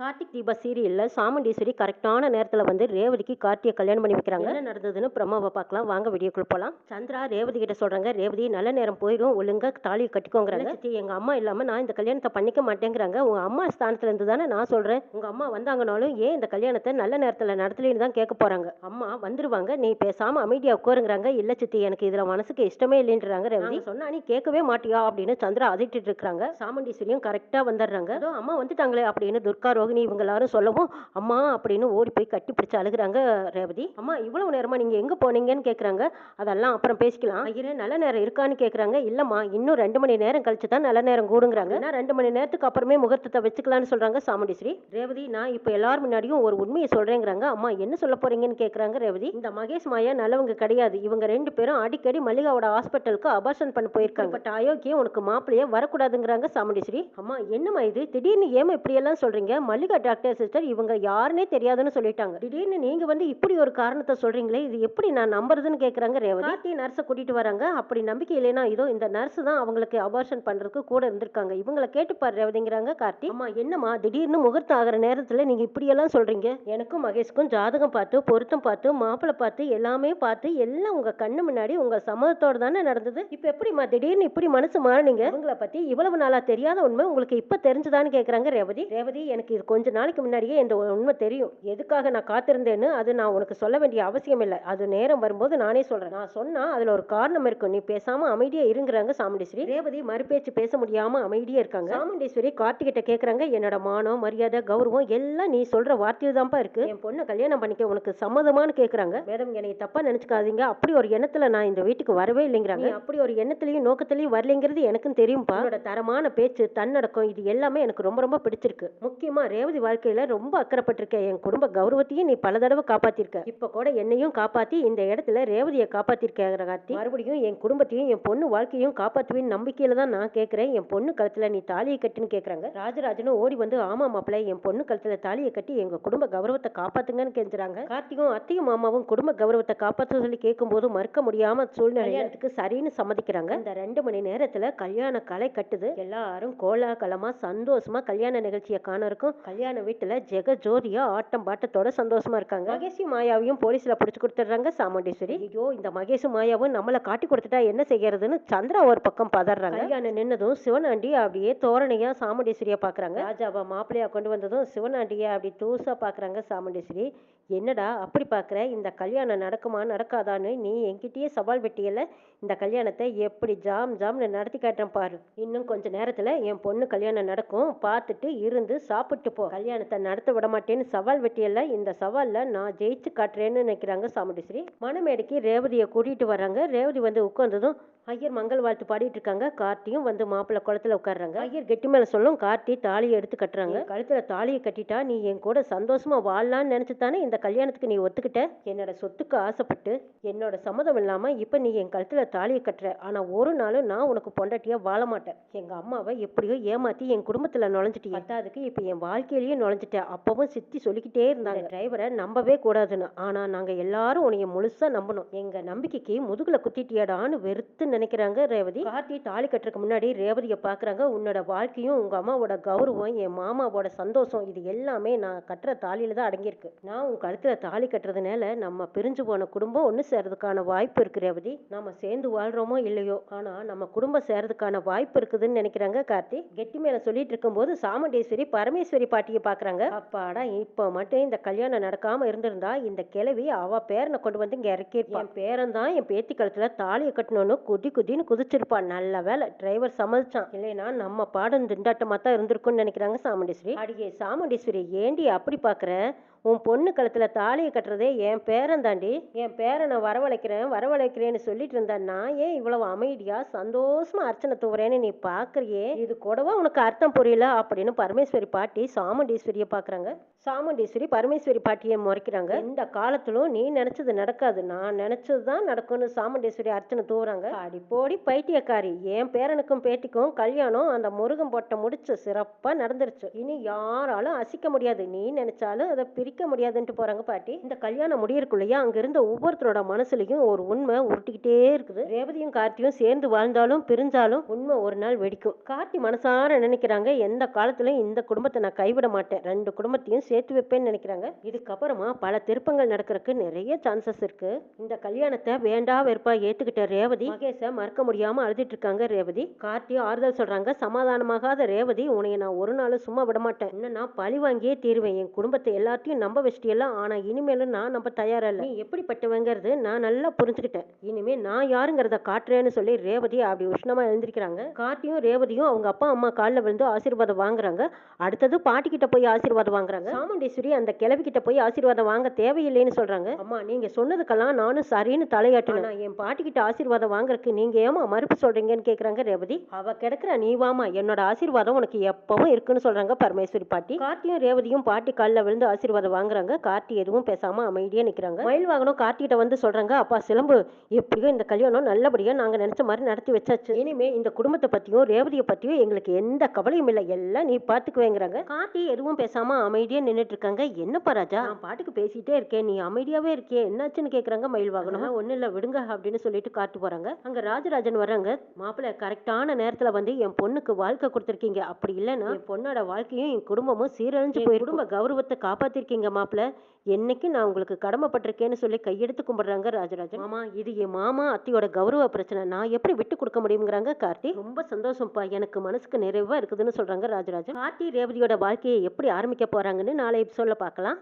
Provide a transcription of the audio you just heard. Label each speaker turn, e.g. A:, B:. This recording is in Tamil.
A: கார்த்திக் தீபா சீரியலில் சாமுண்டீஸ்வரி கரெக்டான நேரத்தில் வந்து ரேவதிக்கு கார்த்தியை கல்யாணம் பண்ணி வைக்கிறாங்க. என்ன நடந்ததுன்னு பிரம்மாவை பார்க்கலாம். வாங்க வீடியோக்குள்ள போகலாம் சந்திரா ரேவதி கிட்ட சொல்றாங்க ரேவதி நல்ல நேரம் போயிடும் ஒழுங்கா தாலியை கட்டிக்கோங்கிறாங்க. சித்தி எங்க அம்மா இல்லாம நான் இந்த கல்யாணத்தை பண்ணிக்க மாட்டேங்கிறாங்க. உங்க அம்மா ஸ்தானத்துல இருந்து தானே நான் சொல்றேன். உங்க அம்மா வந்தாங்கனாலும் ஏன் இந்த கல்யாணத்தை நல்ல நேரத்துல நடத்தலைன்னு தான் கேட்க போறாங்க. அம்மா வந்துருவாங்க. நீ பேசாம அமைதியா உட்காருங்கிறாங்க. இல்ல சித்தி எனக்கு இதுல மனசுக்கு இஷ்டமே இல்லைன்றாங்க ரேவதி. சொன்னா நீ கேட்கவே மாட்டியா அப்படின்னு சந்திரா அதிட்டு இருக்காங்க சாமுண்டீஸ்வரியும் கரெக்டா வந்துடுறாங்க. அம்மா வந்துட்டாங்களே அப்படின்னு துர்கா ரோகிணி இவங்க எல்லாரும் சொல்லவும் அம்மா அப்படின்னு ஓடி போய் கட்டி பிடிச்சு அழுகுறாங்க ரேவதி. அம்மா இவ்வளவு நேரமா நீங்க எங்க போனீங்கன்னு கேக்குறாங்க. அதெல்லாம் அப்புறம் பேசிக்கலாம். ஐயரே நல்ல நேரம் இருக்கான்னு கேக்குறாங்க. இல்லம்மா இன்னும் ரெண்டு மணி நேரம் கழிச்சு தான் நல்ல நேரம் கூடுங்கிறாங்க. ஏன்னா ரெண்டு மணி நேரத்துக்கு அப்புறமே முகூர்த்தத்தை வச்சுக்கலாம்னு சொல்றாங்க சாமுண்டீஸ்வரி. ரேவதி நான் இப்போ எல்லார் முன்னாடியும் ஒரு உண்மையை சொல்றேங்கிறாங்க. அம்மா என்ன சொல்ல போறீங்கன்னு கேக்குறாங்க ரேவதி. இந்த மகேஷ் மாயா நல்லவங்க கிடையாது. இவங்க ரெண்டு பேரும் அடிக்கடி மல்லிகாவோட ஹாஸ்பிட்டலுக்கு அபார்ஷன் பண்ண போயிருக்காங்க. பட் அயோக்கியம் உனக்கு மாப்பிள்ளையே வரக்கூடாதுங்கிறாங்க சாமுண்டீஸ்வரி. அம்மா என்னம்மா இது? திடீர்னு ஏமா இப்படி எல்லாம் சொல்றீங்க? மல்லிகா டாக்டர் சிஸ்டர் இவங்க யாருன்னே தெரியாதுன்னு சொல்லிட்டாங்க. திடீர்னு நீங்க வந்து இப்படி ஒரு காரணத்தை சொல்றீங்களே இது எப்படி நான் நம்புறதுன்னு கேக்குறாங்க ரேவதி. கார்த்தி நர்ஸை கூட்டிட்டு வராங்க. அப்படி நம்பிக்கை இல்லைனா இதோ இந்த நர்ஸ் தான் அவங்களுக்கு அபார்ஷன் பண்றதுக்கு கூட இருந்திருக்காங்க. இவங்களை கேட்டுப்பாரு ரேவதிங்கிறாங்க கார்த்தி. அம்மா என்னம்மா? திடீர்னு முகூர்த்தம் ஆகிற நேரத்துல நீங்க இப்படி எல்லாம் சொல்றீங்க? எனக்கும் மகேஷ்க்கும் ஜாதகம் பார்த்து பொருத்தம் பார்த்து மாப்பிள்ளை பார்த்து எல்லாமே பார்த்து எல்லாம் உங்க கண்ணு முன்னாடி உங்க சம்மதத்தோட தானே நடந்தது? இப்ப எப்படிம்மா திடீர்னு இப்படி மனசு மாறினீங்க? உங்களை பத்தி இவ்வளவு நாளா தெரியாத உண்மை உங்களுக்கு இப்ப தெரிஞ்சுதான்னு கேக்குறாங்க ரேவதி. ரேவதி எனக்கு இது கொஞ்ச நாளைக்கு முன்னாடியே இந்த உண்மை தெரியும். எதுக்காக நான் காத்திருந்தேன்னு அது நான் உனக்கு சொல்ல வேண்டிய அவசியம் இல்லை. அது நேரம் வரும்போது நானே சொல்றேன். நான் சொன்னா அதுல ஒரு காரணம் இருக்கும். நீ பேசாம அமைதியா இருங்கிறாங்க சாமுண்டீஸ்வரி. ரேவதி மறுபேச்சு பேச முடியாம அமைதியா இருக்காங்க. சாமுண்டீஸ்வரி கார்த்திகிட்ட கேக்குறாங்க என்னோட மானம் மரியாதை கௌரவம் எல்லாம் நீ சொல்ற வார்த்தையில் தான்ப்பா இருக்கு. என் பொண்ணை கல்யாணம் பண்ணிக்க உனக்கு சம்மதமானு கேக்குறாங்க. மேடம் என்னை தப்பா நினைச்சுக்காதீங்க. அப்படி ஒரு எண்ணத்துல நான் இந்த வீட்டுக்கு வரவே இல்லைங்கிறாங்க. அப்படி ஒரு எண்ணத்துலயும் நோக்கத்திலயும் வரலைங்கிறது எனக்கும் தெரியும்ப்பா என்னோட தரமான பேச்சு தன்னடக்கம் இது எல்லாமே எனக்கு ரொம்ப ரொம்ப பிடிச்சிருக்கு. முக்கியமா ரேவதி வாழ்க்கையில ரொம்ப அக்கறைப்பட்டிருக்க. என் குடும்ப கௌரவத்தையும் நீ பல தடவை காப்பாத்திருக்க. இப்ப கூட என்னையும் காப்பாத்தி இந்த இடத்துல ரேவதியை காப்பாத்திருக்க கார்த்தி மறுபடியும் என் குடும்பத்தையும் என் பொண்ணு வாழ்க்கையும் காப்பாத்துவேன் நம்பிக்கையில தான் நான் கேக்குறேன். என் பொண்ணு கழுத்துல நீ தாலியை கட்டுன்னு கேக்குறாங்க. ராஜராஜனும் ஓடி வந்து ஆமா மாப்பிள்ள என் பொண்ணு கழுத்துல தாலியை கட்டி எங்க குடும்ப கௌரவத்தை காப்பாத்துங்கன்னு கெஞ்சுறாங்க. கார்த்திகும் அத்தையும் மாமாவும் குடும்ப கௌரவத்தை காப்பாற்ற சொல்லி கேட்கும்போது மறுக்க முடியாம சூழ்நிலையத்துக்கு சரின்னு சம்மதிக்கிறாங்க. இந்த ரெண்டு மணி நேரத்துல கல்யாண கலை கட்டுது. எல்லாரும் கோலாகலமா சந்தோஷமா கல்யாண நிகழ்ச்சியை காண இருக்கும். கல்யாண வீட்டில் ஜெக ஜோதியாக ஆட்டம் பாட்டத்தோட சந்தோஷமா இருக்காங்க. மகேஷி மாயாவையும் போலீஸில் பிடிச்சி கொடுத்துட்றாங்க சாமுண்டீஸ்வரி. ஐயோ இந்த மகேஷும் மாயாவும் நம்மளை காட்டி கொடுத்துட்டா என்ன செய்யறதுன்னு சந்திரா ஒரு பக்கம் பதறாங்க. கல்யாணம் நின்னதும் சிவனாண்டி அப்படியே தோரணையாக சாமுண்டீஸ்வரியை பார்க்குறாங்க ராஜாவை மாப்பிள்ளையா கொண்டு வந்ததும் சிவனாண்டியை அப்படி தூசாக பார்க்குறாங்க சாமுண்டீஸ்வரி. என்னடா அப்படி பார்க்குற இந்த கல்யாணம் நடக்குமா நடக்காதான்னு நீ என்கிட்டயே சவால் வெட்டியல இந்த கல்யாணத்தை எப்படி ஜாம் ஜாம்னு நடத்தி காட்டுறேன் பாரு. இன்னும் கொஞ்ச நேரத்தில் என் பொண்ணு கல்யாணம் நடக்கும். பார்த்துட்டு இருந்து சாப்பிட்டு போ. கல்யாணத்தை நடத்த விட மாட்டேன்னு சவால் வெட்டியல இந்த சவாலில் நான் ஜெயிச்சு காட்டுறேன்னு நினைக்கிறாங்க சாமுண்டீஸ்வரி. மணமேடைக்கு ரேவதியை கூட்டிகிட்டு வர்றாங்க. ரேவதி வந்து உட்காந்ததும் ஐயர் மங்கள் வாழ்த்து பாடிட்டு இருக்காங்க. கார்த்தியும் வந்து மாப்பிள்ளை குளத்துல உட்காடுறாங்க ஐயர் கெட்டி மேல சொல்லும் கார்த்தி தாலியை எடுத்து கட்டுறாங்க. கழுத்துல தாலியை கட்டிட்டா நீ என் கூட சந்தோஷமா வாழலாம்னு நினைச்சு தானே இந்த கல்யாணத்துக்கு நீ ஒத்துக்கிட்ட? என்னோட சொத்துக்கு ஆசைப்பட்டு என்னோட சம்மதம் இல்லாம இப்ப நீ என் கழுத்துல தாலியை கட்டுற. ஆனா ஒரு நாளும் நான் உனக்கு பொண்டாட்டியா வாழ மாட்டேன். எங்க அம்மாவை எப்படியோ ஏமாத்தி என் குடும்பத்துல நுழைஞ்சிட்டு பத்தாதுக்கு இப்ப என் வாழ்க்கையிலயும் நுழைஞ்சிட்டேன். அப்பவும் சித்தி சொல்லிக்கிட்டே இருந்தாங்க டிரைவரை நம்பவே கூடாதுன்னு. ஆனா நாங்க எல்லாரும் உன்னைய முழுசா நம்பணும். எங்க நம்பிக்கைக்கு முதுகுல குத்திட்டியாடான்னு வெறுத்து நினைக்கிறாங்க ரேவதி. கார்த்தி தாலி கட்டுறதுக்கு முன்னாடி ரேவதியை பாக்குறாங்க. உன்னோட வாழ்க்கையும் உங்க அம்மாவோட கௌரவம் என் மாமாவோட சந்தோஷம் இது எல்லாமே நான் கட்டுற தாலியில தான் அடங்கியிருக்கு. நான் உன் கழுத்துல தாலி கட்டுறதுனால நம்ம பிரிஞ்சு போன குடும்பம் ஒன்று சேர்றதுக்கான வாய்ப்பு இருக்கு ரேவதி. நம்ம சேர்ந்து வாழ்றோமோ இல்லையோ ஆனா நம்ம குடும்பம் சேர்றதுக்கான வாய்ப்பு இருக்குதுன்னு நினைக்கிறாங்க கார்த்தி. கெட்டி மேல சொல்லிட்டு இருக்கும்போது சாமுண்டேஸ்வரி பரமேஸ்வரி பாட்டியை பார்க்குறாங்க அப்பாடா இப்போ மட்டும் இந்த கல்யாணம் நடக்காமல் இருந்திருந்தா இந்த கிழவி அவ பேரனை கொண்டு வந்து இங்கே இறக்கியிருப்பான் என் பேரன் தான் என் பேத்தி கழுத்தில் தாலியை கட்டணும்னு குதி குதின்னு குதிச்சிருப்பான் நல்ல வேலை டிரைவர் சமாளிச்சான் இல்லைன்னா நம்ம பாடம் திண்டாட்டமாக தான் இருந்திருக்கும்னு நினைக்கிறாங்க சாமுண்டீஸ்வரி. அடியே சாமுண்டீஸ்வரி ஏண்டி அப்படி பார்க்குற உன் பொண்ணு கழுத்துல தாலியை கட்டுறதே என் பேரன் தாண்டி என் பேரனை வரவழைக்கிறேன் வரவழைக்கிறேன்னு சொல்லிட்டு இருந்தா நான் ஏன் இவ்வளவு அமைதியா சந்தோஷமா அர்ச்சனை தூவுறேன்னு நீ பாக்குறியே? இது கூடவா உனக்கு அர்த்தம் புரியல? அப்படின்னு பரமேஸ்வரி பாட்டி சாமுண்டீஸ்வரியை பாக்குறாங்க. சாமுண்டீஸ்வரி பரமேஸ்வரி பாட்டியை முறைக்கிறாங்க. இந்த காலத்திலும் நீ நினைச்சது நடக்காது. நான் நினச்சது தான் நடக்கும்னு சாமுண்டீஸ்வரி அர்ச்சனை தூவுறாங்க. அடி போடி பைத்தியக்காரி. என் பேரனுக்கும் பேட்டிக்கும் கல்யாணம் அந்த முருகன் போட்ட முடிச்சு சிறப்பா நடந்துருச்சு. இனி யாராலும் அசிக்க முடியாது. நீ நினைச்சாலும் அதை பிரிக்க முடியாதுன்ட்டு போறாங்க பாட்டி. இந்த கல்யாணம் முடியறக்குள்ளேயே அங்க இருந்த ஒவ்வொருத்தரோட மனசுலயும் ஒரு உண்மை உருட்டிக்கிட்டே இருக்குது. ரேவதியும் கார்த்தியும் சேர்ந்து வாழ்ந்தாலும் பிரிஞ்சாலும் உண்மை ஒரு நாள் வெடிக்கும். கார்த்தி மனசார நினைக்கிறாங்க எந்த காலத்துலயும் இந்த குடும்பத்தை நான் கைவிட மாட்டேன். ரெண்டு குடும்பத்தையும் சேர்த்து வைப்பேன்னு நினைக்கிறாங்க. இதுக்கப்புறமா பல திருப்பங்கள் நடக்கிறதுக்கு நிறைய சான்சஸ் இருக்கு. இந்த கல்யாணத்தை வேண்டா வெறுப்பா ஏத்துக்கிட்ட ரேவதி மகேஷ மறக்க முடியாம அழுதுட்டு இருக்காங்க ரேவதி. கார்த்தி ஆறுதல் சொல்றாங்க சமாதானமாகாத ரேவதி உன்னைய நான் ஒரு நாளும் சும்மா விட மாட்டேன். இன்னும் நான் பழி வாங்கியே தீருவேன். என் குடும்பத்தை எல்லாத்தையும் நம்ப வச்சிட்டியெல்லாம் ஆனா இனிமேலும் நான் நம்ம தயாரா இல்லை. நீ எப்படிப்பட்டவங்கிறது நான் நல்லா புரிஞ்சுக்கிட்டேன். இனிமே நான் யாருங்கிறத காட்டுறேன்னு சொல்லி ரேவதி அப்படி உஷ்ணமா எழுந்திருக்கிறாங்க. கார்த்தியும் ரேவதியும் அவங்க அப்பா அம்மா காலில் விழுந்து ஆசீர்வாதம் வாங்குறாங்க. அடுத்தது பாட்டி கிட்ட போய் ஆசீர்வாதம் வாங்குறாங்க. சாமுண்டீஸ்வரி அந்த கிளவி கிட்ட போய் ஆசீர்வாதம் வாங்க தேவையில்லைன்னு சொல்றாங்க. அம்மா நீங்க சொன்னதுக்கெல்லாம் நானும் சரின்னு தலையாட்டினேன். என் பாட்டி கிட்ட ஆசீர்வாதம் வாங்குறதுக்கு நீங்க ஏமா மறுப்பு சொல்றீங்கன்னு கேக்குறாங்க ரேவதி. அவ கிடக்குற நீ வாமா என்னோட ஆசீர்வாதம் உனக்கு எப்பவும் இருக்குன்னு சொல்றாங்க பரமேஸ்வரி பாட்டி. கார்த்தியும் ரேவதியும் பாட்டி காலில் விழுந்து ஆசீர்வாதம் வாங்குறாங்க. கார்த்தி எதுவும் பேசாம அமைதியா நிக்கிறாங்க. மயில் வாகனம் கார்த்தி கிட்ட வந்து சொல்றாங்க அப்பா சிலம்பு. எப்படியோ இந்த கல்யாணம் நல்லபடியா நாங்க நினைச்ச மாதிரி நடத்தி வச்சாச்சு. இனிமே இந்த குடும்பத்தை பத்தியும் ரேவதியை பத்தியும் எங்களுக்கு எந்த கவலையும் இல்லை. எல்லாம் நீ பாத்துக்குவேங்கிறாங்க. கார்த்தி எதுவும் பேசாம அமைதியா நின்னுட்டு இருக்காங்க என்னப்பா ராஜா நான் பாட்டுக்கு பேசிட்டே இருக்கேன். நீ அமைதியாவே இருக்கே என்னாச்சுன்னு கேக்குறாங்க மயில் வாகனம். ஒண்ணு இல்ல. விடுங்க அப்படின்னு சொல்லிட்டு காட்டு போறாங்க. அங்க ராஜராஜன் வர்றாங்க. மாப்பிள்ளை கரெக்டான நேரத்துல வந்து என் பொண்ணுக்கு வாழ்க்கை கொடுத்துருக்கீங்க. அப்படி இல்லைன்னா என் பொண்ணோட வாழ்க்கையும் என் குடும்பமும் சீரழிஞ்சு போய் குடும்ப கௌரவத்தை காப்பாத்திருக்கீங்க மாப்பிள்ளை என்னைக்கு நான் உங்களுக்கு கடமைப்பட்டிருக்கேன்னு சொல்லி கையெடுத்து கும்பிடுறாங்க ராஜராஜன். மாமா இது என் மாமா அத்தையோட கௌரவ பிரச்சனை. நான் எப்படி விட்டு கொடுக்க முடியுங்கிறாங்க கார்த்தி. ரொம்ப சந்தோஷம்ப்பா. எனக்கு மனசுக்கு நிறைவா இருக்குதுன்னு சொல்றாங்க ராஜராஜன். கார்த்தி ரேவதியோட வாழ்க்கையை எப்படி ஆரம்பிக்க போறாங்கன்னு நாளை சொல்ல பார்க்கலாம்.